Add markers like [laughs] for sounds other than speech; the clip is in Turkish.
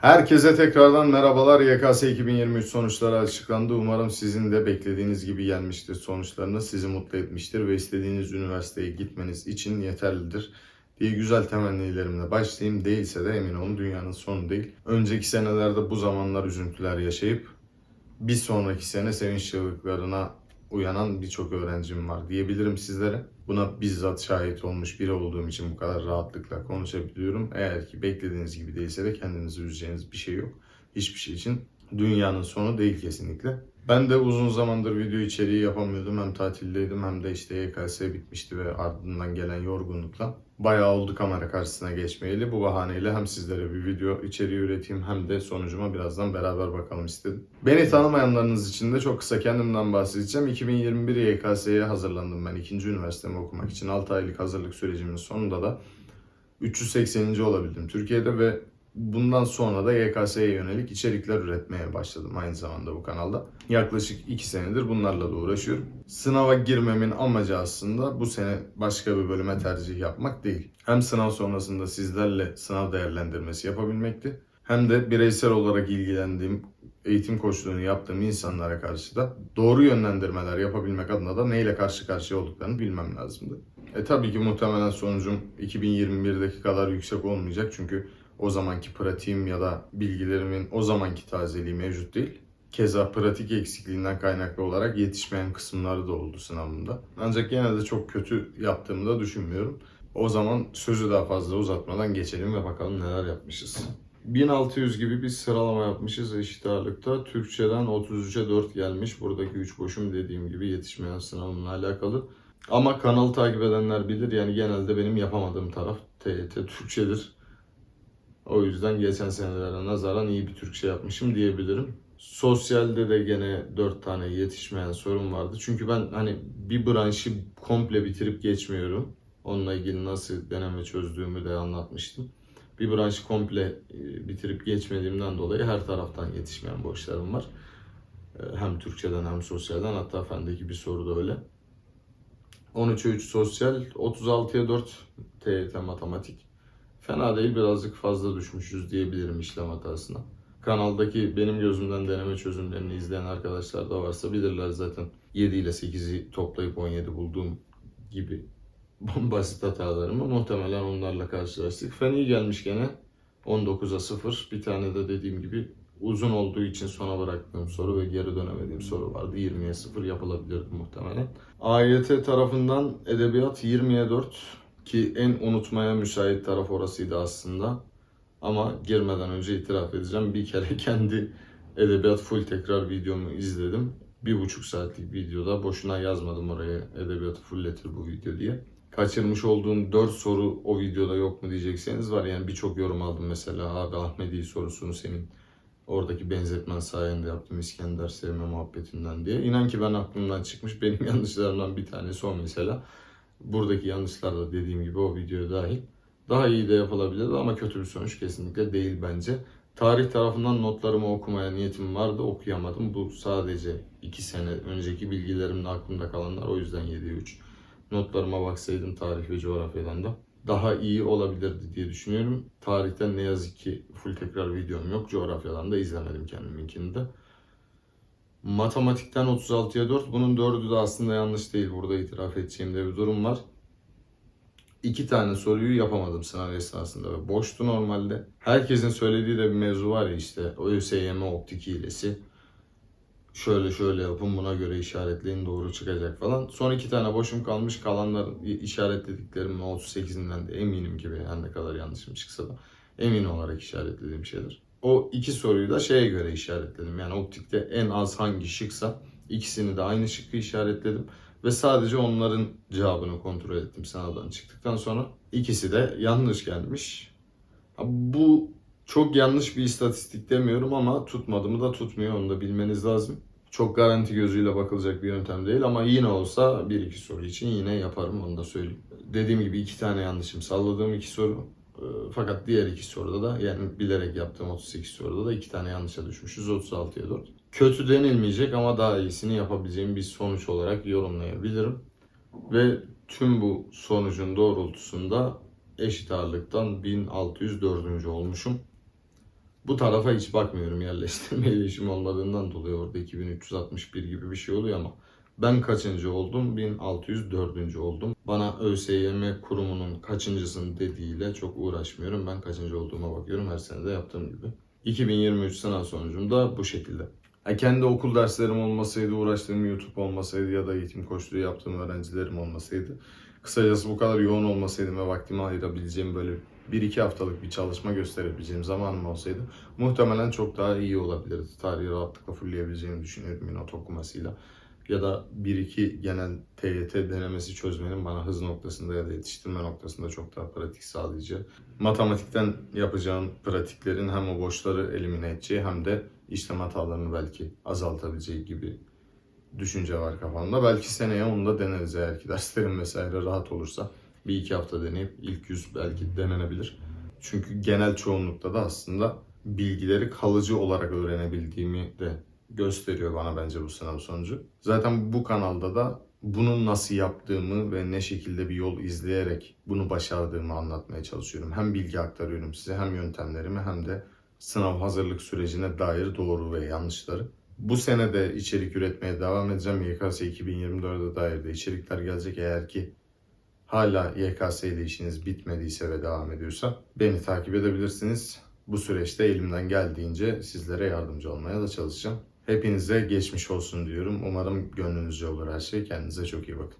Herkese tekrardan merhabalar. YKS 2023 sonuçları açıklandı. Umarım sizin de beklediğiniz gibi gelmiştir sonuçlarınız. Sizi mutlu etmiştir ve istediğiniz üniversiteye gitmeniz için yeterlidir diye güzel temennilerimle başlayayım. Değilse de emin olun dünyanın sonu değil. Önceki senelerde bu zamanlar üzüntüler yaşayıp bir sonraki sene sevinç çığlıklarına uyanan birçok öğrencim var diyebilirim sizlere. Buna bizzat şahit olmuş biri olduğum için bu kadar rahatlıkla konuşabiliyorum. Eğer ki beklediğiniz gibi değilse de kendinizi üzeceğiniz bir şey yok. Hiçbir şey için dünyanın sonu değil kesinlikle. Ben de uzun zamandır video içeriği yapamıyordum. Hem tatildeydim hem de işte YKS bitmişti ve ardından gelen yorgunlukla. Bayağı oldu kamera karşısına geçmeyeli. Bu bahaneyle hem sizlere bir video içeriği üreteyim hem de sonucuma birazdan beraber bakalım istedim. Beni tanımayanlarınız için de çok kısa kendimden bahsedeceğim. 2021 YKS'ye hazırlandım ben ikinci üniversitemi okumak için. 6 aylık hazırlık sürecimin sonunda da 380. olabildim Türkiye'de ve bundan sonra da YKS'ye yönelik içerikler üretmeye başladım aynı zamanda bu kanalda. Yaklaşık 2 senedir bunlarla da uğraşıyorum. Sınava girmemin amacı aslında bu sene başka bir bölüme tercih yapmak değil. Hem sınav sonrasında sizlerle sınav değerlendirmesi yapabilmekti. Hem de bireysel olarak ilgilendiğim, eğitim koçluğunu yaptığım insanlara karşı da doğru yönlendirmeler yapabilmek adına da neyle karşı karşıya olduklarını bilmem lazımdı. E tabii ki muhtemelen sonucum 2021'deki kadar yüksek olmayacak çünkü o zamanki pratiğim ya da bilgilerimin o zamanki tazeliği mevcut değil. Keza pratik eksikliğinden kaynaklı olarak yetişmeyen kısımları da oldu sınavımda. Ancak yine de çok kötü yaptığımı da düşünmüyorum. O zaman sözü daha fazla uzatmadan geçelim ve bakalım neler yapmışız. 1600 gibi bir sıralama yapmışız eşit ağırlıkta. Türkçeden 33'e 4 gelmiş. Buradaki 3 boşum dediğim gibi yetişmeyen sınavımla alakalı. Ama kanalı takip edenler bilir yani genelde benim yapamadığım taraf TYT Türkçedir. O yüzden geçen senelere nazaran iyi bir Türkçe yapmışım diyebilirim. Sosyalde de gene 4 tane yetişmeyen sorun vardı. Çünkü ben hani bir branşı komple bitirip geçmiyorum. Onunla ilgili nasıl deneme çözdüğümü de anlatmıştım. Bir branşı komple e, bitirip geçmediğimden dolayı her taraftan yetişmeyen boşlarım var. E, Hem Türkçeden hem sosyalden hatta fendeki bir soru da öyle. 13'e 3 sosyal, 36'ya 4 TYT matematik. Fena değil birazcık fazla düşmüşüz diyebilirim işlem hatasına. Kanaldaki benim gözümden deneme çözümlerini izleyen arkadaşlar da varsa bilirler zaten. 7 ile 8'i toplayıp 17 bulduğum gibi basit hatalarımı muhtemelen onlarla karşılaştık. Fen iyi gelmiş gene. 19'a 0. Bir tane de dediğim gibi uzun olduğu için sona bıraktığım soru ve geri dönemediğim soru vardı. 20'ye 0 yapılabilirdi muhtemelen. AYT tarafından edebiyat 20'ye 4 ki en unutmaya müsait taraf orasıydı aslında. Ama girmeden önce itiraf edeceğim. Bir kere [laughs] kendi edebiyat full tekrar videomu izledim. Bir buçuk saatlik videoda boşuna yazmadım oraya edebiyatı fullletir bu video diye. Kaçırmış olduğum 4 soru o videoda yok mu diyecekseniz var. Yani birçok yorum aldım mesela abi Ahmedi sorusunu senin oradaki benzetmen sayende yaptım İskender sevme muhabbetinden diye. İnan ki ben aklımdan çıkmış. Benim [laughs] yanlışlarımdan bir tanesi o mesela. Buradaki yanlışlar da dediğim gibi o videoya dahil. Daha iyi de yapılabilirdi ama kötü bir sonuç kesinlikle değil bence. Tarih tarafından notlarımı okumaya niyetim vardı, okuyamadım. Bu sadece 2 sene önceki bilgilerimle aklımda kalanlar o yüzden 7'ye 3. Notlarıma baksaydım tarih ve coğrafyadan da daha iyi olabilirdi diye düşünüyorum. Tarihten ne yazık ki full tekrar videom yok. Coğrafyadan da izlemedim kendiminkini de. Matematikten 36'ya 4. Bunun 4'ü de aslında yanlış değil. Burada itiraf edeceğim de bir durum var. İki tane soruyu yapamadım sınav esnasında boştu normalde. Herkesin söylediği de bir mevzu var ya işte ÖSYM optik hilesi. Şöyle şöyle yapın buna göre işaretleyin doğru çıkacak falan. Son iki tane boşum kalmış kalanlar işaretlediklerimin 38'inden de eminim gibi yani ne kadar yanlışım çıksa da emin olarak işaretlediğim şeyler. O iki soruyu da şeye göre işaretledim. Yani optikte en az hangi şıksa ikisini de aynı şıkkı işaretledim. Ve sadece onların cevabını kontrol ettim sınavdan çıktıktan sonra. İkisi de yanlış gelmiş. Bu çok yanlış bir istatistik demiyorum ama tutmadı mı da tutmuyor onu da bilmeniz lazım. Çok garanti gözüyle bakılacak bir yöntem değil ama yine olsa bir iki soru için yine yaparım onu da söyleyeyim. Dediğim gibi iki tane yanlışım salladığım iki soru. Ee, Fakat diğer iki soruda da yani bilerek yaptığım 38 soruda da iki tane yanlışa düşmüşüz 36'ya 4. Kötü denilmeyecek ama daha iyisini yapabileceğim bir sonuç olarak yorumlayabilirim. Ve tüm bu sonucun doğrultusunda eşit ağırlıktan 1604. olmuşum. Bu tarafa hiç bakmıyorum yerleştirmeyle [laughs] işim olmadığından dolayı orada 2361 gibi bir şey oluyor ama ben kaçıncı oldum? 1604. oldum. Bana ÖSYM kurumunun kaçıncısın dediğiyle çok uğraşmıyorum. Ben kaçıncı olduğuma bakıyorum her sene de yaptığım gibi. 2023 sınav sonucum da bu şekilde. Ha, kendi okul derslerim olmasaydı, uğraştığım YouTube olmasaydı ya da eğitim koçluğu yaptığım öğrencilerim olmasaydı. Kısacası bu kadar yoğun olmasaydım ve vaktimi ayırabileceğim böyle 1-2 haftalık bir çalışma gösterebileceğim zamanım olsaydı muhtemelen çok daha iyi olabilirdi. Tarihi rahatlıkla fullleyebileceğimi düşünüyorum yine okumasıyla. Ya da 1-2 genel TYT denemesi çözmenin bana hız noktasında ya da yetiştirme noktasında çok daha pratik sağlayacağı. Matematikten yapacağım pratiklerin hem o boşları elimine edeceği hem de işlem hatalarını belki azaltabileceği gibi düşünce var kafamda. Belki seneye onu da deneriz eğer ki derslerim vesaire rahat olursa. Bir iki hafta deneyip ilk yüz belki denenebilir. Çünkü genel çoğunlukta da aslında bilgileri kalıcı olarak öğrenebildiğimi de gösteriyor bana bence bu sınav sonucu. Zaten bu kanalda da bunu nasıl yaptığımı ve ne şekilde bir yol izleyerek bunu başardığımı anlatmaya çalışıyorum. Hem bilgi aktarıyorum size hem yöntemlerimi hem de sınav hazırlık sürecine dair doğru ve yanlışları. Bu sene de içerik üretmeye devam edeceğim. YKS 2024'e dair de içerikler gelecek eğer ki hala YKS ile işiniz bitmediyse ve devam ediyorsa beni takip edebilirsiniz. Bu süreçte elimden geldiğince sizlere yardımcı olmaya da çalışacağım. Hepinize geçmiş olsun diyorum. Umarım gönlünüzce olur her şey. Kendinize çok iyi bakın.